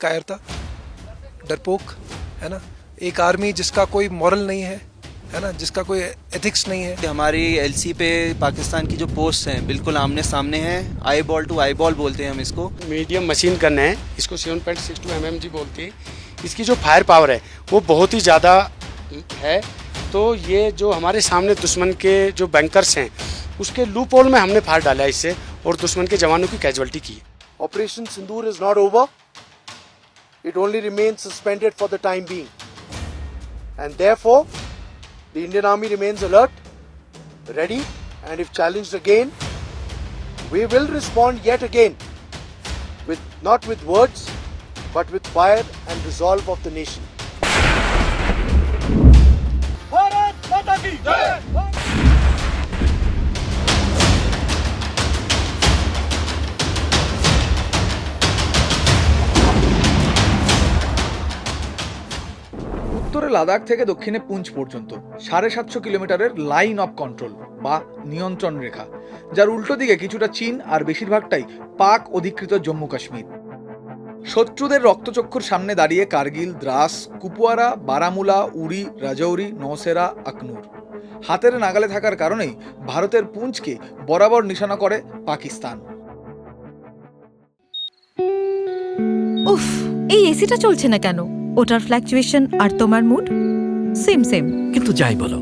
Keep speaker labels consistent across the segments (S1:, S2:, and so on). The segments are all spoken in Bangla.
S1: कायरता डरपोक है ना? एक आर्मी जिसका कोई मॉरल नहीं है है ना? जिसका कोई एथिक्स नहीं है।
S2: हमारी एलसी पे पाकिस्तान की जो पोस्ट हैं बिल्कुल आमने सामने हैं eye ball to eye ball बोलते हैं हम इसको।
S3: मीडियम मशीन गन है इसको seven point six two M M G बोलती है। इसकी जो फायर पावर है वो बहुत ही ज़्यादा है। तो ये जो हमारे सामने दुश्मन के जो बैंकर्स हैं उसके लूप होल में हमने फायर डाला है इससे और दुश्मन के जवानों की कैजुअलिटी की
S4: operation Sindoor is not over. It only remains suspended for the time being. And therefore, the Indian Army remains alert, ready, and if challenged again, we will respond yet again with not with words, but with fire and resolve of the nation.
S5: উত্তরে লাদাখ থেকে দক্ষিণে পুঞ্চ পর্যন্ত, সাড়ে সাতশো কিলোমিটারের লাইন অফ কন্ট্রোল বা নিয়ন্ত্রণ রেখা, যার উল্টো দিকে কিছুটা চীন আর বেশিরভাগটাই পাক অধিকৃত জম্মু কাশ্মীর। শত্রুদের রক্তচক্ষুর সামনে দাঁড়িয়ে কার্গিল, দ্রাস কুপুয়ারা বারামুলা, উরি, রাজৌরি নৌসেরা আকনুর। হাতের নাগালে থাকার কারণেই ভারতের পুঞ্চকে বরাবর নিশানা করে পাকিস্তান।
S6: উফ, এই এসিটা চলছে না কেন? ওটার ফ্ল্যাকচুয়েশন আর তোমার মুড সেম সেম
S7: কিন্তু যাই বলো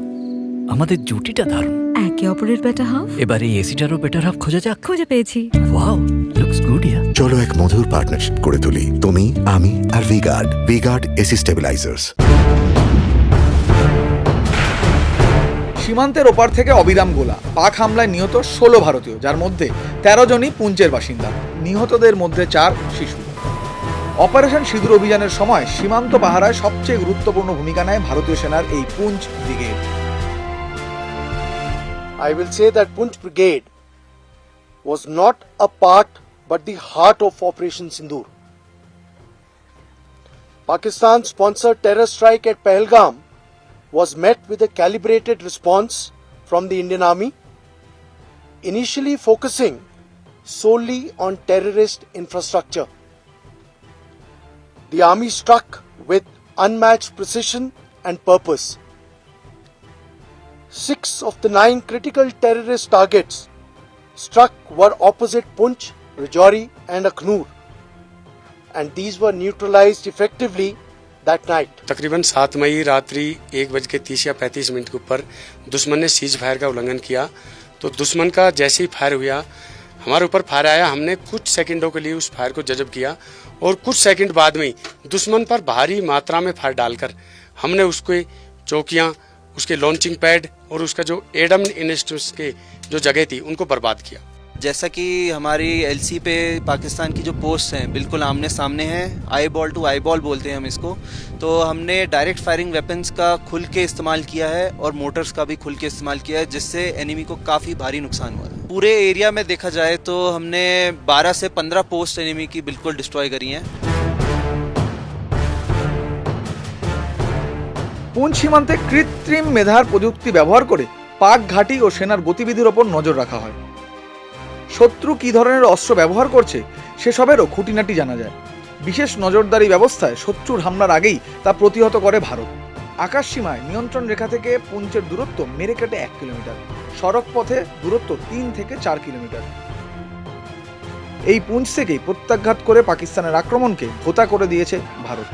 S7: আমাদের জুটিটা দারুণ।
S6: একে অপরের বেটা হাফ
S7: এবার এই এসিটারও বেটার হাফ খোঁজা যাক।
S6: খুঁজে পেয়েছি।
S7: ওয়াও লুকস গুড ইয়া
S8: চলো এক মধুর পার্টনারশিপ করে তুলি তুমি আমি আর V Guard V Guard AC stabilisers
S5: সীমান্তের ওপার থেকে অবিরাম গোলা পাক হামলায় নিহত ষোলো ভারতীয় যার মধ্যে তেরো জনই পুঞ্চের বাসিন্দা। নিহতদের মধ্যে চার শিশু। অপারেশন সিঁদুর অভিযানের সময় সীমান্ত পাহারায় সবচেয়ে গুরুত্বপূর্ণ ভূমিকা নেয় ভারতীয় সেনার এই Poonch brigade
S4: I will say that Punch Brigade was not a part but the heart of Operation Sindoor. Pakistan sponsored terror strike at Pahalgam was met with a calibrated response from the Indian Army, initially focusing solely on terrorist infrastructure. The army struck with unmatched precision and purpose. Six of the nine critical terrorist targets struck were opposite Punch, Rajouri, and Akhnur, and these were neutralized effectively that night.
S3: तकरीबन सात मई रात्रि एक बज के तीस या पैंतीस मिनट के ऊपर दुश्मन ने सीज फायर का उल्लंघन किया तो दुश्मन का जैसे ही फायर हुआ हमारे ऊपर फायर आया, हमने कुछ सेकंडों के लिए उस फायर को जजब किया और कुछ सेकंड बाद में दुश्मन पर भारी मात्रा में फायर डालकर हमने उसके चौकियाँ, उसके लॉन्चिंग पैड और उसका जो एडम इंस्टीट्यूट के जो जगह थी, उनको बर्बाद किया।
S2: जैसा कि हमारी एलसी पे पाकिस्तान की जो पोस्ट हैं, बिल्कुल आमने सामने हैं eye ball to eye ball बोलते हैं हम इसको। तो हमने डायरेक्ट फायरिंग वेपन्स का खुल के इस्तेमाल किया है और मोटर्स का भी खुल के इस्तेमाल किया है, जिससे एनिमी को काफ़ी भारी नुकसान हुआ पूरे एरिया में देखा जाए तो हमने 12 से 15 पोस्ट एनिमी की बिल्कुल डिस्ट्रॉय करी हैं
S5: পুঞ্চ সীমান্তে কৃত্রিম মেধার প্রযুক্তি ব্যবহার করে পাক ঘাঁটি ও সেনার গতিবিধির ওপর নজর রাখা হয় শত্রু কী ধরনের অস্ত্র ব্যবহার করছে সেসবেরও খুঁটিনাটি জানা যায় বিশেষ নজরদারি ব্যবস্থায় শত্রুর হামলার আগেই তা প্রতিহত করে ভারত আকাশ সীমায় নিয়ন্ত্রণ রেখা থেকে পুঞ্চের দূরত্ব মেরে কেটে এক কিলোমিটার। সড়ক পথে দূরত্ব তিন থেকে চার কিলোমিটার। এই পুঞ্চ থেকেই প্রত্যাঘাত করে পাকিস্তানের আক্রমণকে হোতা করে দিয়েছে ভারত।